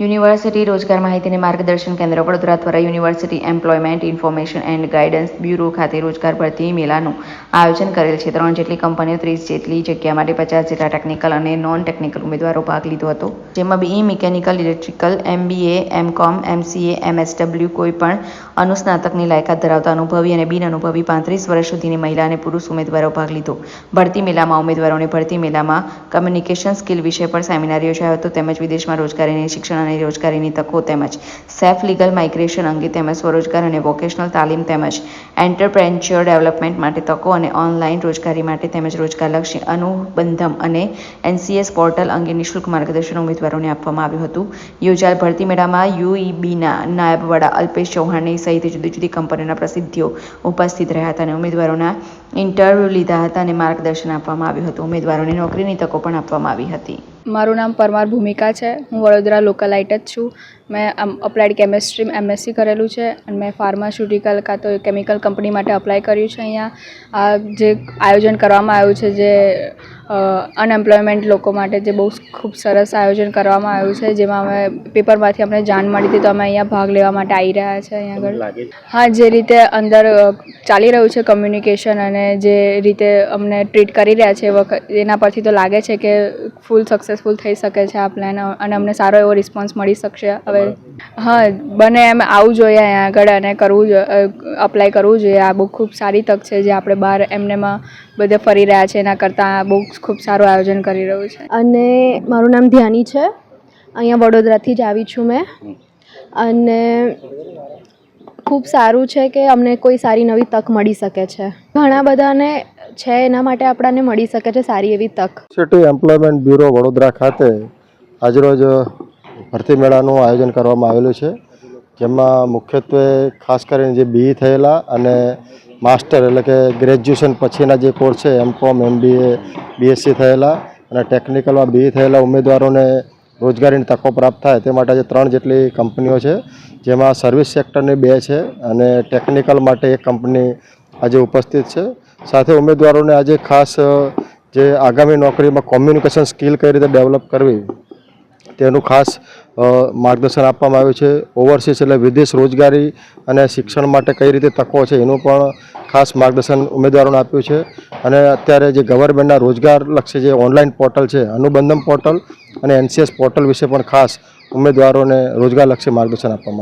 University રોજગાર માહિતીને માર્ગદર્શન કેન્દ્ર વડોદરા દ્વારા university employment information and guidance bureau ખાતે રોજગાર ભરતી મેળાનું આયોજન કરેલ છે. ત્રણ જેટલી કંપનીઓ ત્રીસ જેટલી જગ્યા માટે પચાસ જેટલા ટેકનિકલ અને નોન ટેકનિકલ ઉમેદવારો ભાગ લીધો હતો. જેમાં BE mechanical electrical MBA MCom MCA MSW કોઈ પણ અનુસ્નાતકની લાયકાત ધરાવતા અનુભવી અને બિન અનુભવી પાંત્રીસ વર્ષ સુધીની મહિલા અને પુરુષ ઉમેદવારો ભાગ લીધો. ભરતી મેળામાં ઉમેદવારોને ભરતી મેળામાં કમ્યુનિકેશન સ્કિલ વિશે પણ સેમિનાર યોજાયો હતો. તેમજ વિદેશમાં રોજગારીની શિક્ષણ અને રોજગારીની તકો તેમજ સેફ લીગલ માઇગ્રેશન અંગે તેમજ સ્વરોજગાર અને વોકેશનલ તાલીમ તેમજ એન્ટરપ્રેન્ચ્યોર ડેવલપમેન્ટ માટે તકો અને ઓનલાઈન રોજગારી માટે તેમજ રોજગારલક્ષી અનુબંધમ અને એનસીએસ પોર્ટલ અંગે નિઃશુલ્ક માર્ગદર્શન ઉમેદવારોને આપવામાં આવ્યું હતું. યોજાયેલ ભરતી મેળામાં યુઈબીના નાયબ વડા અલ્પેશ ચૌહાણની સહિત જુદી જુદી કંપનીઓના પ્રસિદ્ધિઓ ઉપસ્થિત રહ્યા હતા અને ઉમેદવારોના ઇન્ટરવ્યૂ લીધા હતા અને માર્ગદર્શન આપવામાં આવ્યું હતું. ઉમેદવારોને નોકરીની તકો પણ આપવામાં આવી હતી. મારું નામ પરમાર ભૂમિકા છે. હું વડોદરા લોકલાઇટ જ છું. મેં અપ્લાઇડ કેમેસ્ટ્રી એમએસસી કરેલું છે અને મેં ફાર્માસ્યુટિકલ કાં તો કેમિકલ કંપની માટે અપ્લાય કર્યું છે અહીંયા. આ જે આયોજન કરવામાં આવ્યું છે, જે અનએમ્પ્લોયમેન્ટ લોકો માટે જે બહુ ખૂબ સરસ આયોજન કરવામાં આવ્યું છે જેમાં અમે પેપરમાંથી અમને જાણ મળી હતી તો અમે અહીંયા ભાગ લેવા માટે આવી રહ્યા છે અહીંયા આગળ. હા જે રીતે અંદર ચાલી રહ્યું છે કમ્યુનિકેશન અને જે રીતે અમને ટ્રીટ કરી રહ્યા છે એ વખત એના પરથી તો લાગે છે કે ફૂલ સક્સેસફુલ થઈ શકે છે આ પ્લાન અને અમને સારો એવો રિસ્પોન્સ મળી શકશે હવે. હા બને એમ આવવું જોઈએ અહીંયા આગળ અને કરવું જોઈએ અપ્લાય કરવું જોઈએ. આ બહુ ખૂબ સારી તક છે જે આપણે બહાર એમનેમાં બધે ફરી રહ્યા છે. એના કરતાં આ બહુ ખૂબ સારું આયોજન કરી રહ્યું છે. અને મારું નામ ધ્યાની છે. અહીંયા વડોદરાથી જ આવી છું મેં. અને ખૂબ સારું છે કે અમને કોઈ સારી નવી તક મળી શકે છે. ઘણા બધાને છે એના માટે આપણને મળી શકે છે સારી એવી તક. સિટી એમ્પ્લોયમેન્ટ બ્યુરો વડોદરા ખાતે આજરોજ ભરતી મેળાનું આયોજન કરવામાં આવેલું છે. જેમાં મુખ્યત્વે ખાસ કરીને જે બી થયેલા અને માસ્ટર એટલે કે ગ્રેજ્યુએશન પછીના જે કોર્સ છે એમ કોમ એમબીએ બીએસસી થયેલા અને ટેકનિકલમાં બી થયેલા ઉમેદવારોને રોજગારીની તકો પ્રાપ્ત થાય તે માટે આજે ત્રણ જેટલી કંપનીઓ છે, જેમાં સર્વિસ સેક્ટરની બે છે અને ટેકનિકલ માટે એક કંપની આજે ઉપસ્થિત છે. સાથે ઉમેદવારોને આજે ખાસ જે આગામી નોકરીમાં કોમ્યુનિકેશન સ્કિલ કઈ રીતે ડેવલપ કરવી તેનું ખાસ માર્ગદર્શન આપવામાં આવ્યું છે. ઓવરસીઝ એટલે વિદેશ રોજગારી અને શિક્ષણ માટે કઈ રીતે તકો છે એનું પણ ખાસ માર્ગદર્શન ઉમેદવારોને આપ્યું છે. અને અત્યારે જે ગવર્મેન્ટના રોજગાર લક્ષી જે ઓનલાઈન પોર્ટલ છે, અનુબંધમ પોર્ટલ અને એનસીએસ પોર્ટલ વિશે પણ ખાસ ઉમેદવારોને રોજગારલક્ષી માર્ગદર્શન આપવામાં